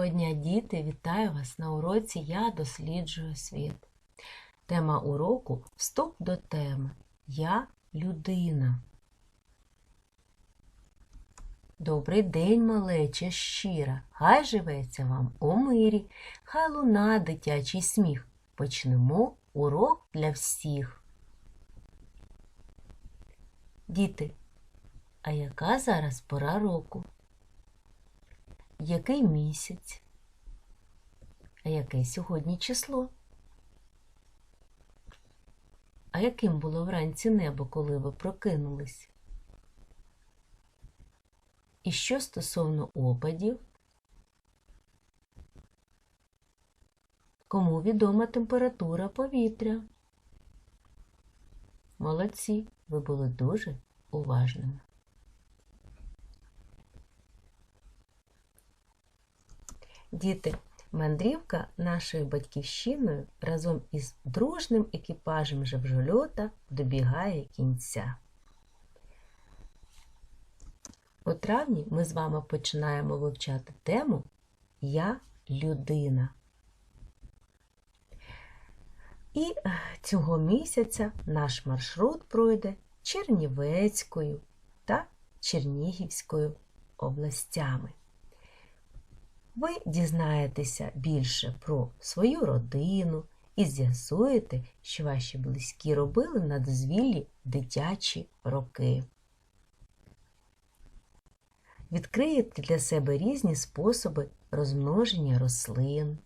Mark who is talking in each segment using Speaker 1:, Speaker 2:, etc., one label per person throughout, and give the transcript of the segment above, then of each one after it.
Speaker 1: Доброго дня, діти! Вітаю вас на уроці Я досліджую світ. Тема уроку Вступ до теми. Я людина. Добрий день, малеча щира. Хай живеться вам у мирі, хай луна дитячий сміх. Почнемо урок для всіх. Діти, а яка зараз пора року? Який місяць? А яке сьогодні число? А яким було вранці небо, коли ви прокинулись? І що стосовно опадів? Кому відома температура повітря? Молодці, ви були дуже уважними. Діти, мандрівка нашою батьківщиною разом із дружним екіпажем жевжольота добігає кінця. У травні ми з вами починаємо вивчати тему Я людина. І цього місяця наш маршрут пройде Чернівецькою та Чернігівською областями ви дізнаєтеся більше про свою родину і з'ясуєте, що ваші близькі робили на дозвіллі дитячі роки. Відкриєте для себе різні способи розмноження рослин.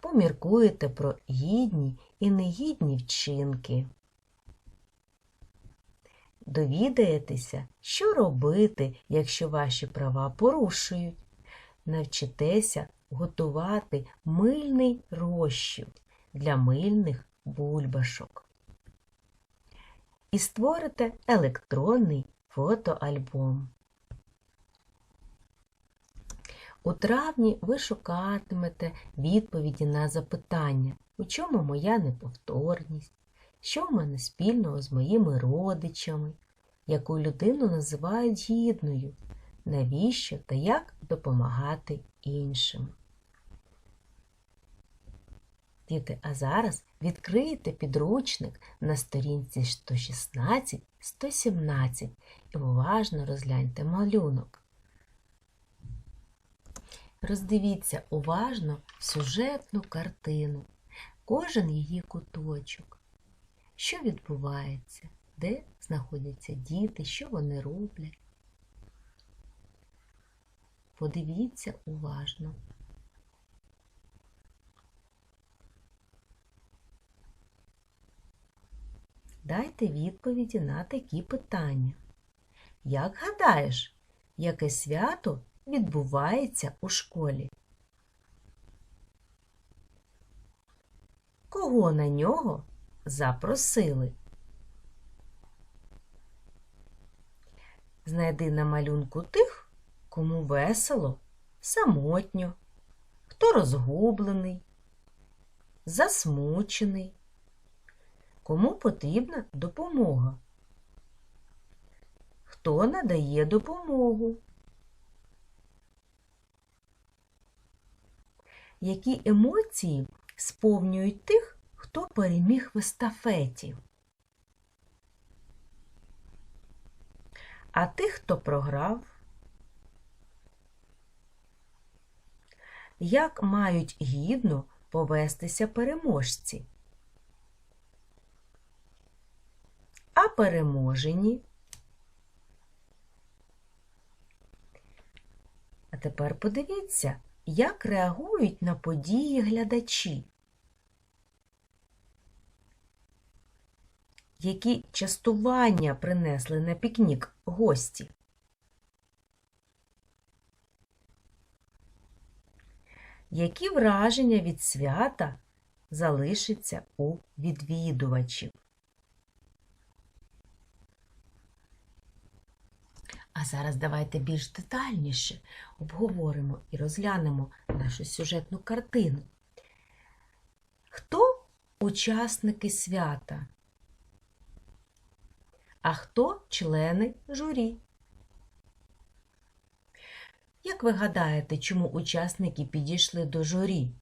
Speaker 1: Поміркуєте про гідні і негідні вчинки. Довідаєтеся, що робити, якщо ваші права порушують навчитеся готувати мильний розчин для мильних бульбашок. І створите електронний фотоальбом. У травні ви шукатимете відповіді на запитання, у чому моя неповторність, що в мене спільного з моїми родичами, яку людину називають гідною, навіщо та як допомагати іншим. Діти, а зараз відкрийте підручник на сторінці 116-117 і уважно розгляньте малюнок. Роздивіться уважно сюжетну картину, кожен її куточок. Що відбувається, де знаходяться діти, що вони роблять. Подивіться уважно. Дайте відповіді на такі питання. Як гадаєш, яке свято відбувається у школі? Кого на нього запросили? Знайди на малюнку тих, Кому весело, самотньо, хто розгублений, засмучений, кому потрібна допомога, хто надає допомогу, які емоції сповнюють тих, хто переміг в естафеті. А тих, хто програв, як мають гідно повестися переможці. А переможені. А тепер подивіться, як реагують на події глядачі. Які частування принесли на пікнік гості? Які враження від свята залишаться у відвідувачів? А зараз давайте більш детальніше обговоримо і розглянемо нашу сюжетну картину. Хто учасники свята? А хто члени журі? Як ви гадаєте, чому учасники підійшли до журі?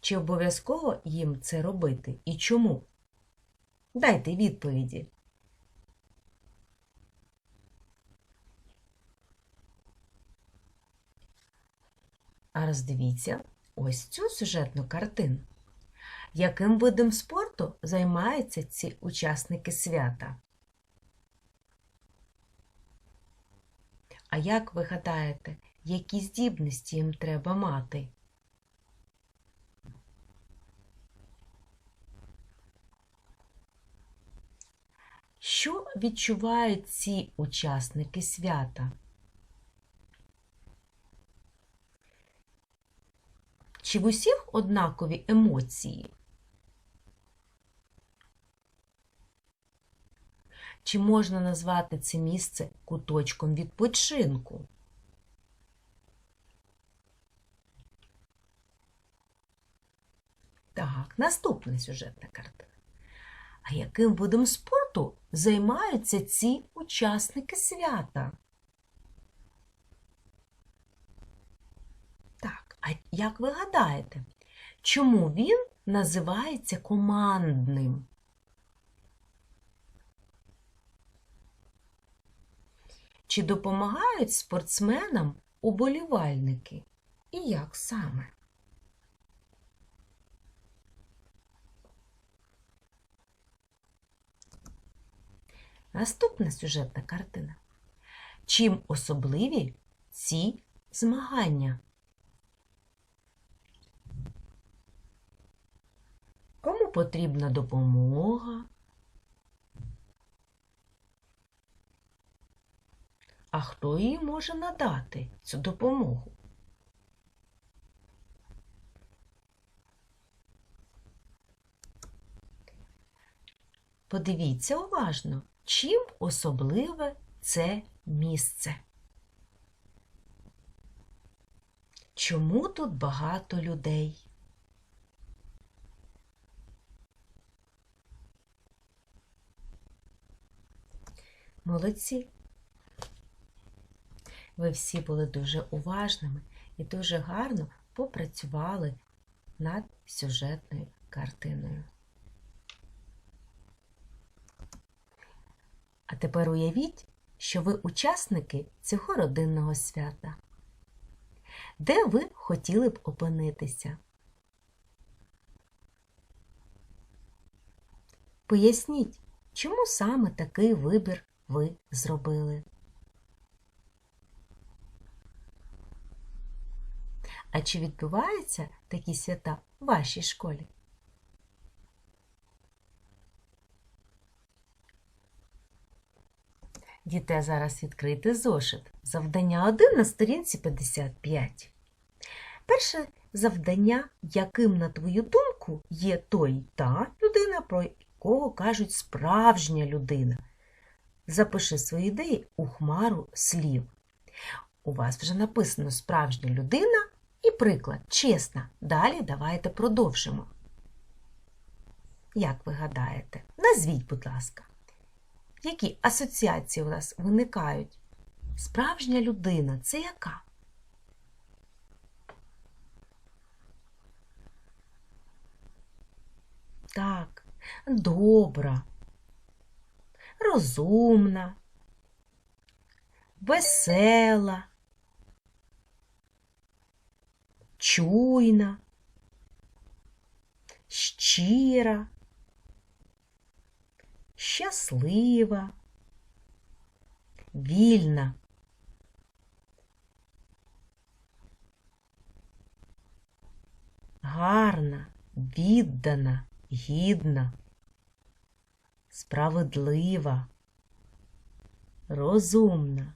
Speaker 1: Чи обов'язково їм це робити і чому? Дайте відповіді. А роздивіться ось цю сюжетну картину. Яким видом спорту займаються ці учасники свята? А як ви гадаєте, які здібності їм треба мати? Що відчувають ці учасники свята? Чи в усіх однакові емоції? Чи можна назвати це місце куточком відпочинку? Так, наступна сюжетна картина. А яким видом спорту займаються ці учасники свята? Так, а як ви гадаєте, чому він називається командним? Чи допомагають спортсменам уболівальники? І як саме? Наступна сюжетна картина. Чим особливі ці змагання? Кому потрібна допомога? А хто їй може надати цю допомогу? Подивіться уважно, чим особливе це місце. Чому тут багато людей? Молодці! Ви всі були дуже уважними і дуже гарно попрацювали над сюжетною картиною. А тепер уявіть, що ви учасники цього родинного свята. Де ви хотіли б опинитися? Поясніть, чому саме такий вибір ви зробили. А чи відбуваються такі свята в вашій школі? Діти, зараз відкрити зошит. Завдання 1 на сторінці 55. Перше завдання, яким, на твою думку, є той та людина, про якого кажуть справжня людина. Запиши свої ідеї у хмару слів. У вас вже написано справжня людина приклад чесна. Далі давайте продовжимо. Як ви гадаєте? Назвіть, будь ласка, які асоціації у нас виникають? Справжня людина це яка? Так, добра, розумна, весела, чуйна, щира, щаслива, вільна. Гарна, віддана, гідна, справедлива, розумна.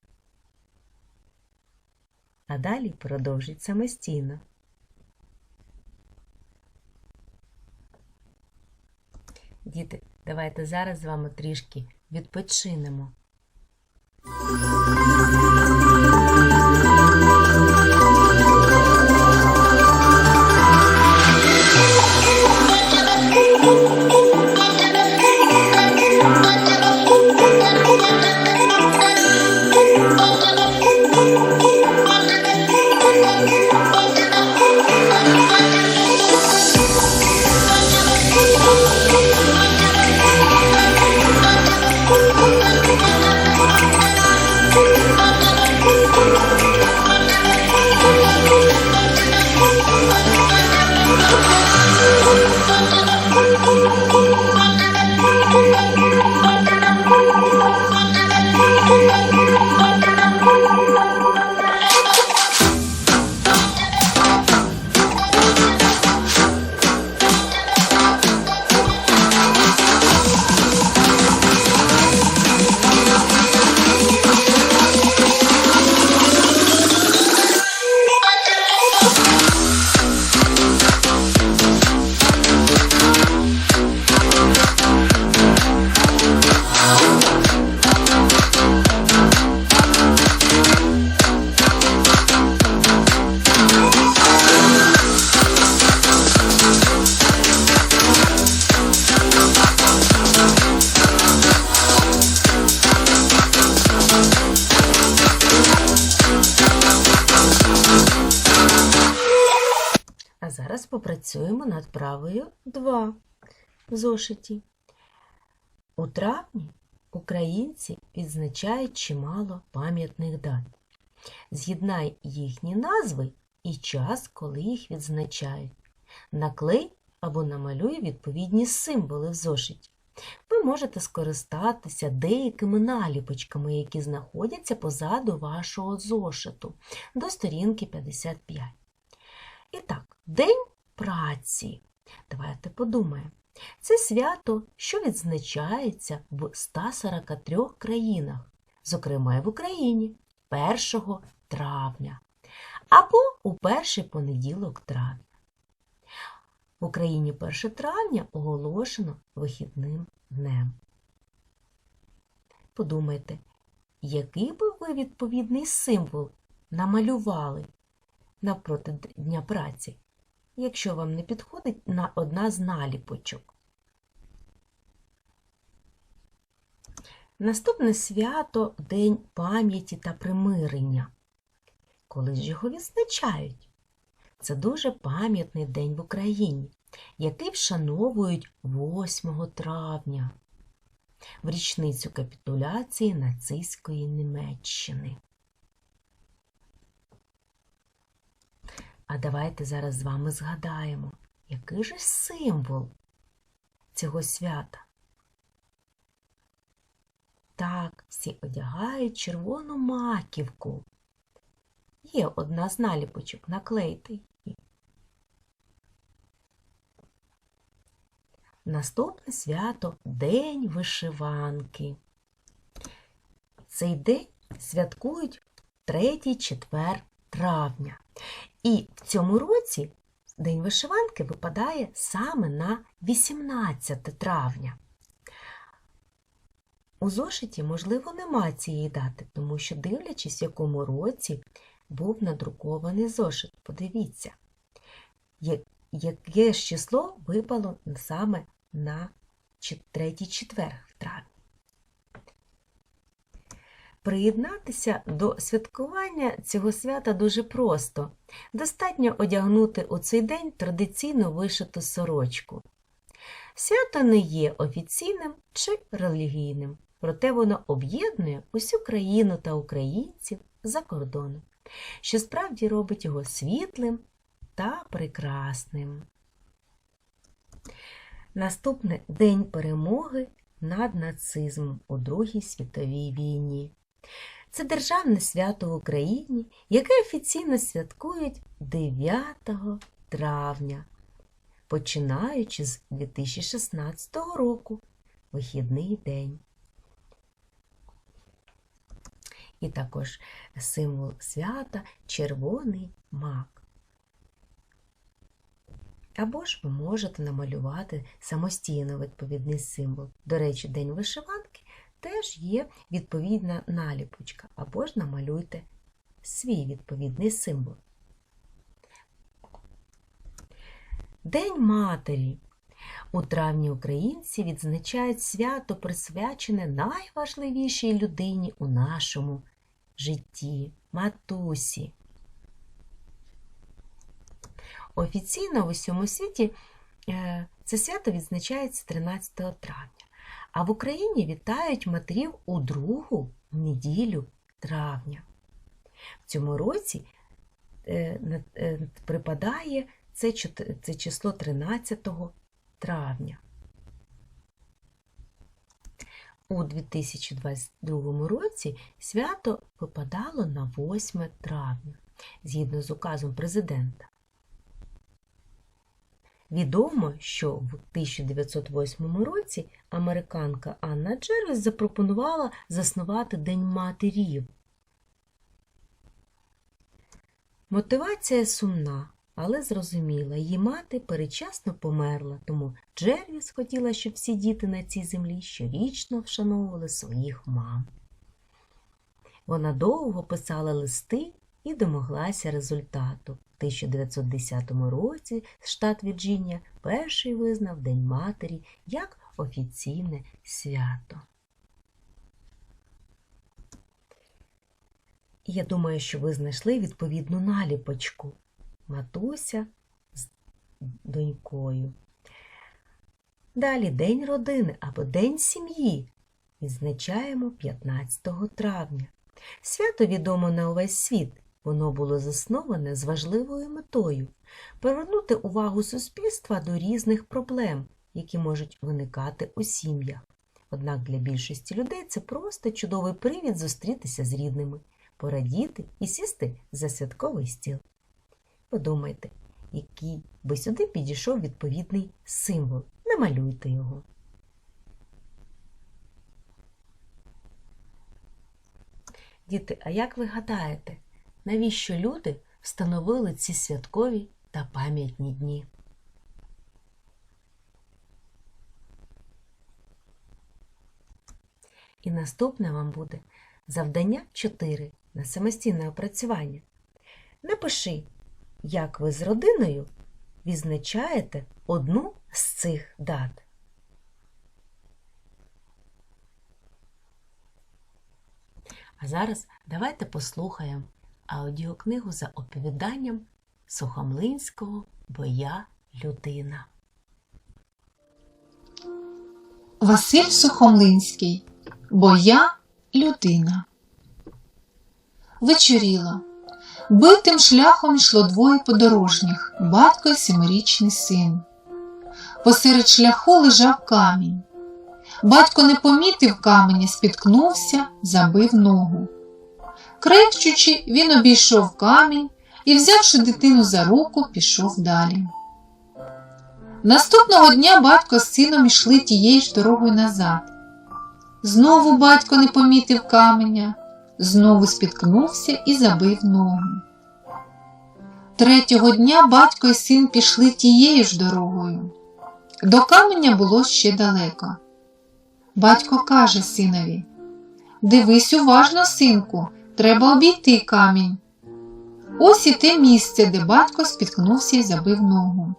Speaker 1: А далі продовжить самостійно. Діти, давайте зараз з вами трішки відпочинемо. フフフフ。Правою 2 в зошиті. У травні українці відзначають чимало пам'ятних дат. З'єднай їхні назви і час, коли їх відзначають. Наклей або намалюй відповідні символи в зошиті. Ви можете скористатися деякими наліпочками, які знаходяться позаду вашого зошиту до сторінки 55. І так, День праці. Давайте подумаємо. Це свято, що відзначається в 143 країнах, зокрема в Україні 1 травня або у перший понеділок травня. В Україні 1 травня оголошено вихідним днем. Подумайте, який би ви відповідний символ намалювали навпроти Дня праці, якщо вам не підходить на одна з наліпочок. Наступне свято День пам'яті та примирення. Коли ж його відзначають? Це дуже пам'ятний день в Україні, який вшановують 8 травня в річницю капітуляції нацистської Німеччини. А давайте зараз з вами згадаємо, який же символ цього свята. Так, всі одягають червону маківку. Є одна з наліпочок, наклейте її. Наступне свято День вишиванки. Цей день святкують 3-4 травня. І в цьому році День вишиванки випадає саме на 18 травня. У зошиті, можливо, нема цієї дати, тому що, дивлячись, в якому році був надрукований зошит. Подивіться, яке ж число випало саме на 3-4 травня. Приєднатися до святкування цього свята дуже просто. Достатньо одягнути у цей день традиційно вишиту сорочку. Свято не є офіційним чи релігійним, проте воно об'єднує усю країну та українців за кордоном, що справді робить його світлим та прекрасним. Наступне День перемоги над нацизмом у Другій світовій війні. Це державне свято в Україні, яке офіційно святкують 9 травня, починаючи з 2016 року, вихідний день. І також символ свята червоний мак. Або ж ви можете намалювати самостійно відповідний символ. До речі, День вишиванки теж є відповідна наліпочка, або ж намалюйте свій відповідний символ. День Матері. У травні українці відзначають свято, присвячене найважливішій людині у нашому житті матусі. Офіційно в усьому світі е, це свято відзначається 13 травня. А в Україні вітають матерів у другу неділю травня. В цьому році е, е, припадає це, це число 13 травня. У 2022 році свято випадало на 8 травня, згідно з указом президента. Відомо, що в 1908 році американка Анна Джервіс запропонувала заснувати День матерів. Мотивація сумна, але зрозуміла, її мати перечасно померла, тому Джервіс хотіла, щоб всі діти на цій землі щорічно вшановували своїх мам. Вона довго писала листи і домоглася результату. В 1910 році штат Вірджинія перший визнав День Матері як офіційне свято. Я думаю, що ви знайшли відповідну наліпочку. Матуся з донькою. Далі День родини або День сім'ї відзначаємо 15 травня. Свято відомо на увесь світ. Воно було засноване з важливою метою привернути увагу суспільства до різних проблем, які можуть виникати у сім'ях. Однак для більшості людей це просто чудовий привід зустрітися з рідними, порадіти і сісти за святковий стіл. Подумайте, який би сюди підійшов відповідний символ. Намалюйте його. Діти, а як ви гадаєте, навіщо люди встановили ці святкові та пам'ятні дні? І наступне вам буде завдання 4 на самостійне опрацювання. Напиши, як ви з родиною відзначаєте одну з цих дат. А зараз давайте послухаємо аудіокнигу за оповіданням Сухомлинського Боя людина.
Speaker 2: Василь Сухомлинський. Бо я людина. Вечоріло. Битим шляхом йшло двоє подорожніх, батько і семирічний син. Посеред шляху лежав камінь. Батько не помітив каменя, спіткнувся, забив ногу. Крикчучи, він обійшов камінь і, взявши дитину за руку, пішов далі. Наступного дня батько з сином йшли тією ж дорогою назад. Знову батько не помітив каменя, знову спіткнувся і забив ногу. Третього дня батько і син пішли тією ж дорогою. До каменя було ще далеко. Батько каже синові Дивись уважно, синку, треба обійти камінь. Ось і те місце, де батько спіткнувся і забив ногу.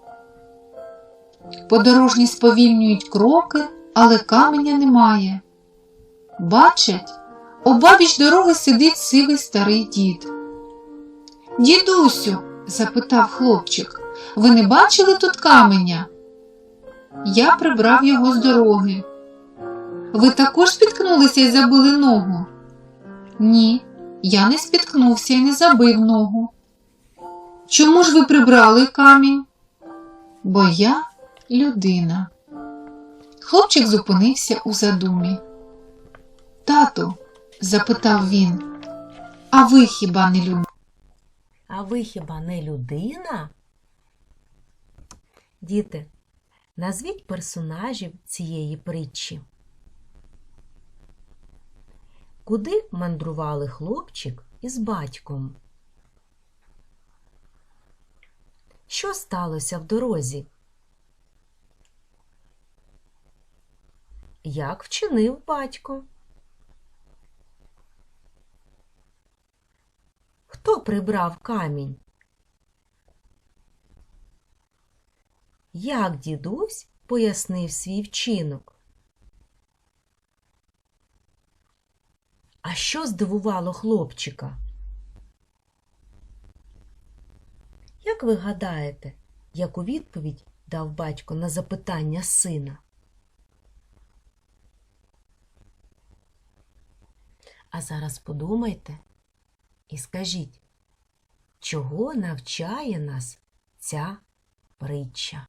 Speaker 2: Подорожні сповільнюють кроки, але каменя немає. Бачать, обабіч дороги сидить сивий старий дід. Дідусю, запитав хлопчик, ви не бачили тут каменя? Я прибрав його з дороги. Ви також спіткнулися і забили ногу? Ні, я не спіткнувся і не забив ногу. Чому ж ви прибрали камінь? Бо я людина. Хлопчик зупинився у задумі. Тату, запитав він, а ви хіба не людина?
Speaker 1: А ви хіба не людина? Діти, назвіть персонажів цієї притчі. Куди мандрували хлопчик із батьком? Що сталося в дорозі? Як вчинив батько? Хто прибрав камінь? Як дідусь пояснив свій вчинок? А що здивувало хлопчика? Як ви гадаєте, яку відповідь дав батько на запитання сина? А зараз подумайте і скажіть, чого навчає нас ця притча?